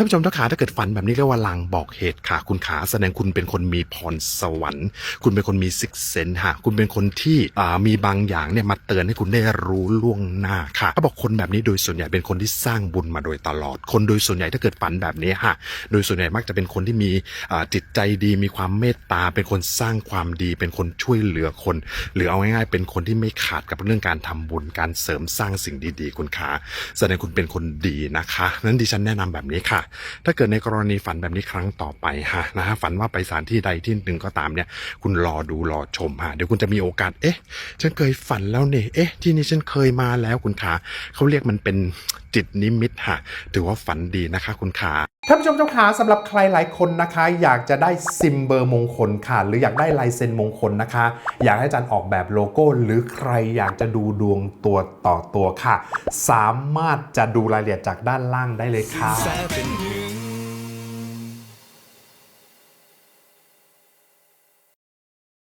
ท่านผู้ชมทุกขาถ้าเกิดฝันแบบนี้เรียกว่าลางบอกเหตุค่ะ คุณขาแสดงคุณเป็นคนมีพรสวรรค์ คุณเป็นคนมีซิกเซนฮะคุณเป็นคนที่มีบางอย่างเนี่ยมาเตือนให้คุณได้รู้ล่วงหน้าค่ะเขาบอกคนแบบนี้โดยส่วนใหญ่เป็นคนที่สร้างบุญมาโดยตลอด คนโดยส่วนใหญ่ถ้าเกิดฝันแบบนี้ฮะโดยส่วนใหญ่มักจะเป็นคนที่มีจิตใจดีมีความเมตตา เป็นคนสร้างความดีเป็นคนช่วยเหลือคน หรือเอาง่ายๆ เป็นคนที่ไม่ขาดกับเรื่องการทำบุญการเสริมสร้างสิ่งดีๆ คุณขาแสดงคุณเป็นคนดีนะคะนั้นดิฉันแนะนำแบบนี้ค่ะถ้าเกิดในกรณีฝันแบบนี้ครั้งต่อไปฮะนะฮะฝันว่าไปสถานที่ใดที่หนึ่งก็ตามเนี่ย คุณรอดูรอชมฮะเดี๋ยวคุณจะมีโอกาสเอ๊ะ ฉันเคยฝันแล้วเนี่ยเอ๊ะ ที่นี่ฉันเคยมาแล้วคุณขาเขาเรียกมันเป็นจิตนิมิตฮะถือว่าฝันดีนะคะคุณขาท่านผู้ชมเจ้าขาสำหรับใครหลายคนนะคะ อยากจะได้ซิมเบอร์มงคลค่ะ หรืออยากได้ลายเซ็นมงคลนะคะ อยากให้อาจารย์ออกแบบโลโก้ หรือใครอยากจะดูดวงตัวต่อตัวค่ะ สามารถจะดูรายละเอียดจากด้านล่างได้เลยค่ะ new